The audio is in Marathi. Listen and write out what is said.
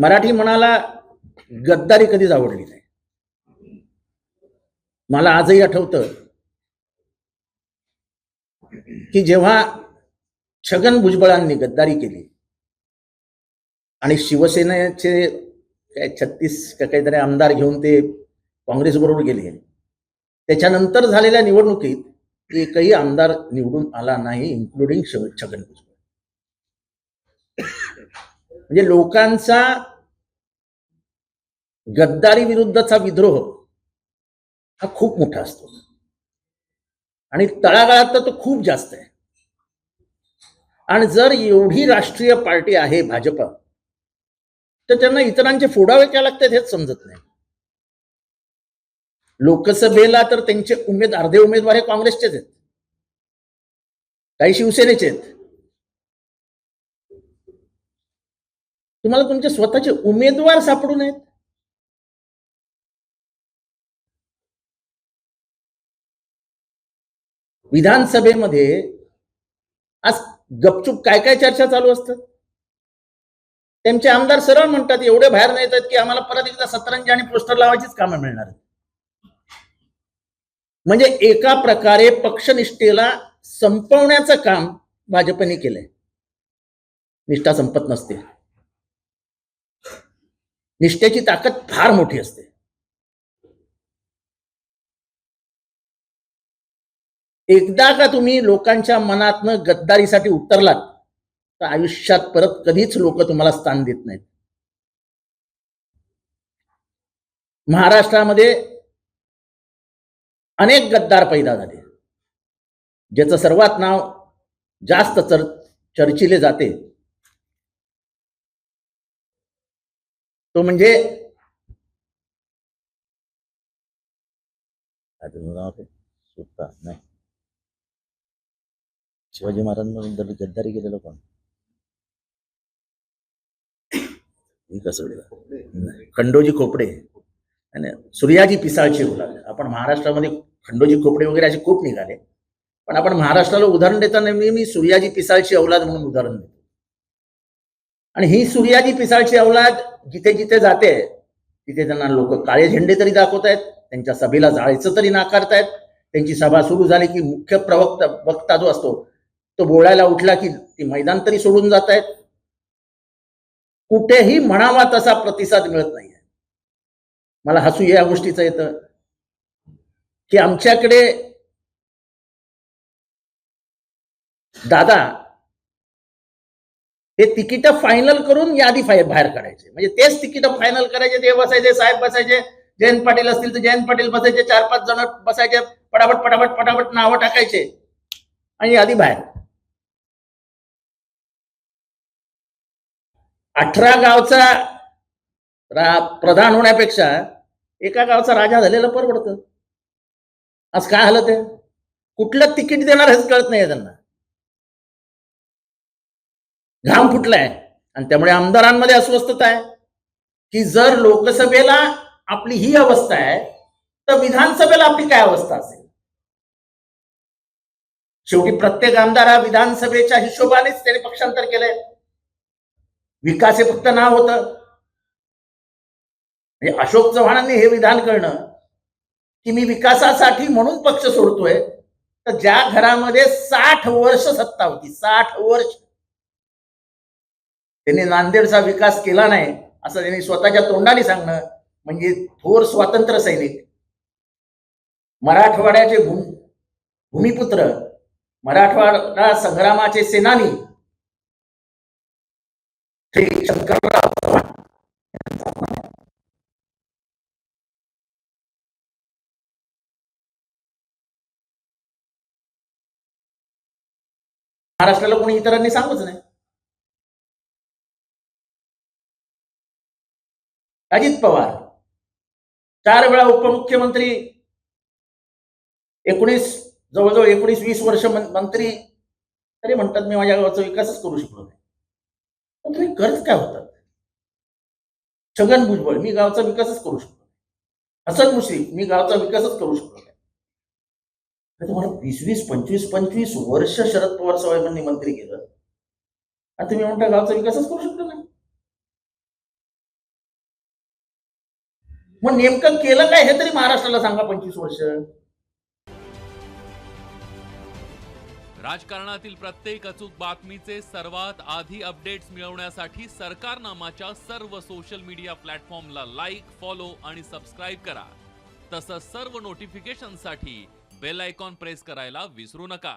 मराठी म्हणाला गद्दारी कधीच आवडली नाही. मला आजही आठवतं की जेव्हा छगन भुजबळांनी गद्दारी केली आणि शिवसेनेचे काय छत्तीस का काहीतरी आमदार घेऊन ते काँग्रेसबरोबर गेले त्याच्यानंतर झालेल्या निवडणुकीत एकही आमदार निवडून आला नाही इन्क्लुडिंग छगन भुजबळ. म्हणजे लोकांचा गद्दारी विरुद्धचा विद्रोह हा खूप मोठा असतो. आणि तळागाळात तर तो खूप जास्त आहे. आणि जर एवढी राष्ट्रीय पार्टी आहे भाजप तर त्यांना इतरांचे फोडावे काय लागतात हेच समजत नाही. लोकसभेला तर त्यांचे उमेद अर्धे उमेदवार हे काँग्रेसचेच आहेत. काही शिवसेनेचे आहेत. तुम्हाला तुमचे स्वतःचे उमेदवार सापडू नयेत. विधानसभेमध्ये आज गपचूप काय काय चर्चा चालू असतात? त्यांचे आमदार सरळ म्हणतात एवढे बाहेर नाही येतात की आम्हाला परत एकदा सतरंजी आणि पोस्टर लावायचीच कामं मिळणार म्हणजे एका प्रकारे पक्षनिष्ठेला संपवण्याचं काम भाजपने केलंय. निष्ठा संपत नसते. निष्ठेची ताकद फार मोठी असते. एकदा का तुम्ही लोकांच्या मनातनं गद्दारीसाठी उतरलात तर आयुष्यात परत कधीच लोक तुम्हाला स्थान देत नाहीत. महाराष्ट्रामध्ये अनेक गद्दार पैदा झाले. ज्याचं सर्वात नाव जास्त चर चर्चिले जाते. तो म्हणजे काय? त्याचं सुद्धा नाही. शिवाजी महाराजांबद्दल गद्दारी केलेलं कोण? मी कसं खंडोजी खोपडे. आणि सूर्याजी पिसाळची उलाढ आपण महाराष्ट्रामध्ये खंडोजी खोपडे वगैरे असे खूप निघाले. पण आपण महाराष्ट्राला उदाहरण देताना नेहमी सूर्याजी पिसाळची औलाद म्हणून उदाहरण देतो. आणि ही सूर्याजी पिसाळची अवलाद जिथे जिथे जाते तिथे त्यांना लोक काळे झेंडे तरी दाखवत आहेत त्यांच्या सभेला जायचं तरी नाकारतायत त्यांची सभा सुरू झाली की मुख्य प्रवक्ता वक्ता जो असतो तो बोलायला उठला की ती मैदान तरी सोडून जात आहेत कुठेही म्हणावा तसा प्रतिसाद मिळत नाहीये. मला हसू या गोष्टीचं येतं की आमच्याकडे दादा हे तिकीट फायनल करून यादी फाय बाहेर काढायचे. म्हणजे तेच तिकीट फायनल करायचे ते बसायचे साहेब बसायचे जयंत पाटील असतील तर जयंत पाटील बसायचे चार पाच जण बसायचे पटापट पटापट पटापट नावं टाकायचे आणि यादी बाहेर. अठरा गावचा रा- प्रधान होण्यापेक्षा एका गावचा राजा झालेलं परवडतं. आज काय झालं ते? कुठलं तिकीट देणार हेच कळत नाही त्यांना. घाम फुटलाय. आणि त्यामुळे आमदारांमध्ये अस्वस्थता आहे. की जर लोकसभेला आपली ही अवस्था आहे तर विधानसभेला आपली काय अवस्था असेल? शेवटी प्रत्येक आमदार हा विधानसभेच्या हिशोबानेच त्याने पक्षांतर केलंय. विकास हे फक्त नाव होतं. म्हणजे अशोक चव्हाणांनी हे विधान करणं की मी विकासासाठी म्हणून पक्ष सोडतोय तर ज्या घरामध्ये साठ वर्ष सत्ता होती साठ वर्ष त्यांनी नांदेडचा विकास केला नाही असं त्यांनी स्वतःच्या तोंडाने सांगणं म्हणजे थोर स्वातंत्र्य सैनिक. मराठवाड्याचे भूम भूमिपुत्र मराठवाडा संग्रामाचे सेनानी श्री शंकरराव चव्हाण. महाराष्ट्राला कोणी इतरांनी सांगूच नाही. अजित पवार. चार वेळा उपमुख्यमंत्री एकोणीस जवळजवळ एकोणीस वीस वर्ष मंत्री तरी म्हणतात मी माझ्या गावाचा विकासच करू शकलो नाही. पण तुम्ही गरज काय होतात? छगन भुजबळ मी गावचा विकासच करू शकलो नाही. हसन मुश्रीफ मी गावचा विकासच करू शकलो नाही. तुम्हाला वीस वीस पंचवीस पंचवीस वर्ष शरद पवार साहेबांनी मंत्री केलं. आणि तुम्ही म्हणता गावचा विकासच करू शकलो मग नेमकं केलं काय हे तरी महाराष्ट्राला सांगा पंचवीस वर्ष. राजकारणातील प्रत्येक अचूक बातमीचे सर्वात आधी अपडेट्स मिळवण्यासाठी सरकारनामाच्या सर्व सोशल मीडिया प्लॅटफॉर्मला लाईक फॉलो आणि सबस्क्राईब करा. तसंच सर्व नोटिफिकेशनसाठी बेल आयकॉन प्रेस करायला विसरू नका.